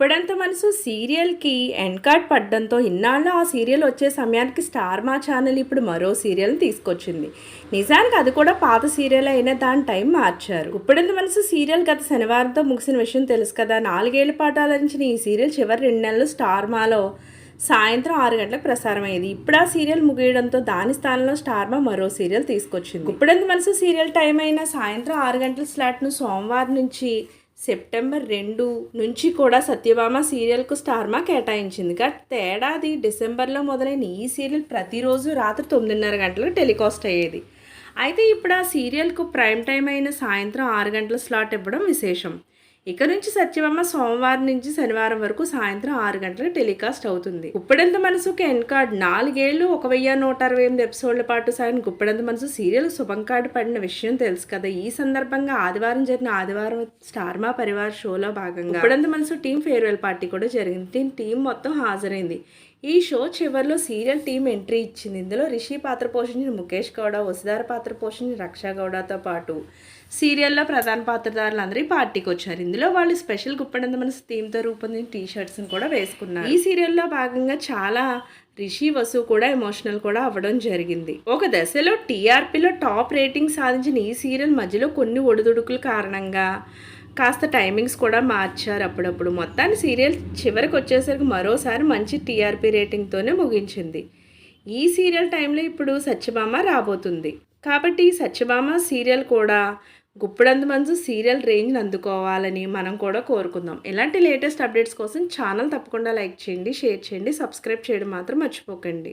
ఇప్పుడంత మనసు సీరియల్కి end card పడడంతో ఇన్నాళ్ళు ఆ సీరియల్ వచ్చే సమయానికి స్టార్ మా ఛానల్ ఇప్పుడు మరో సీరియల్ని తీసుకొచ్చింది. నిజానికి అది కూడా పాత సీరియల్ అయినా దాని టైం మార్చారు. ఇప్పుడంత మనసు సీరియల్ గత శనివారంతో ముగిసిన విషయం తెలుసు కదా. నాలుగేళ్ళ పాటు ఆలోచించిన ఈ సీరియల్ చివరి రెండు నెలలు స్టార్ మాలో సాయంత్రం ఆరు గంటలకు ప్రసారం అయ్యేది ఇప్పుడు ఆ సీరియల్ ముగియడంతో దాని స్థానంలో స్టార్మా మరో సీరియల్ తీసుకొచ్చింది. ఇప్పుడంత మనసు సీరియల్ టైం అయిన సాయంత్రం ఆరు గంటల స్లాట్ను సోమవారం నుంచి సెప్టెంబర్ రెండు నుంచి కూడా సత్యభామ సీరియల్కు స్టార్మా కేటాయించింది. గట్ తేడాది డిసెంబర్లో మొదలైన ఈ సీరియల్ ప్రతిరోజు రాత్రి తొమ్మిదిన్నర గంటలకు టెలికాస్ట్ అయ్యేది. అయితే ఇప్పుడు ఆ సీరియల్కు ప్రైమ్ టైం అయిన సాయంత్రం ఆరు గంటల స్లాట్ ఇవ్వడం విశేషం. ఇక నుంచి సత్యభామ సోమవారం నుంచి శనివారం వరకు సాయంత్రం ఆరు గంటల టెలికాస్ట్ అవుతుంది. గుప్పెడంత మనసుకి ఎన్ కార్డ్ నాలుగేళ్ళు ఒక వెయ్యి నూట అరవై ఎనిమిది ఎపిసోడ్ల పాటు సాగిన గుప్పడంత మనసు సీరియల్ శుభం కార్డు పడిన విషయం తెలుసు కదా. ఈ సందర్భంగా ఆదివారం జరిగిన ఆదివారం స్టార్మా పరివార్ షోలో భాగంగా గుప్పడంత మనసు టీం ఫేర్వెల్ పార్టీ కూడా జరిగింది. దీని టీం మొత్తం హాజరైంది. ఈ షో చివరిలో సీరియల్ టీం ఎంట్రీ ఇచ్చింది. ఇందులో రిషి పాత్ర పోషించిన ముఖేష్ గౌడ వసుధార పాత్ర పోషించిన రక్షా గౌడతో పాటు సీరియల్లో ప్రధాన పాత్రధారులందరూ ఈ పార్టీకి వచ్చారు. ఇందులో వాళ్ళు స్పెషల్ గుప్పడంత మన థీమ్తో రూపొందిన టీ షర్ట్స్ని కూడా వేసుకున్నారు. ఈ సీరియల్లో భాగంగా చాలా రిషి వసు కూడా ఎమోషనల్ కూడా అవ్వడం జరిగింది. ఒక దశలో టీఆర్పీలో టాప్ రేటింగ్ సాధించిన ఈ సీరియల్ మధ్యలో కొన్ని ఒడిదుడుకుల కారణంగా కాస్త టైమింగ్స్ కూడా మార్చారు అప్పుడప్పుడు. మొత్తాన్ని సీరియల్ చివరికి వచ్చేసరికి మరోసారి మంచి టీఆర్పీ రేటింగ్తోనే ముగించింది. ఈ సీరియల్ టైంలో ఇప్పుడు సత్యభామ రాబోతుంది. కాబట్టి సత్యభామ సీరియల్ కూడా గుప్పుడంత మంచు సీరియల్ రేంజ్ని అందుకోవాలని మనం కూడా కోరుకుందాం. ఇలాంటి లేటెస్ట్ అప్డేట్స్ కోసం ఛానల్ తప్పకుండా లైక్ చేయండి షేర్ చేయండి సబ్స్క్రైబ్ చేయడం మాత్రం మర్చిపోకండి.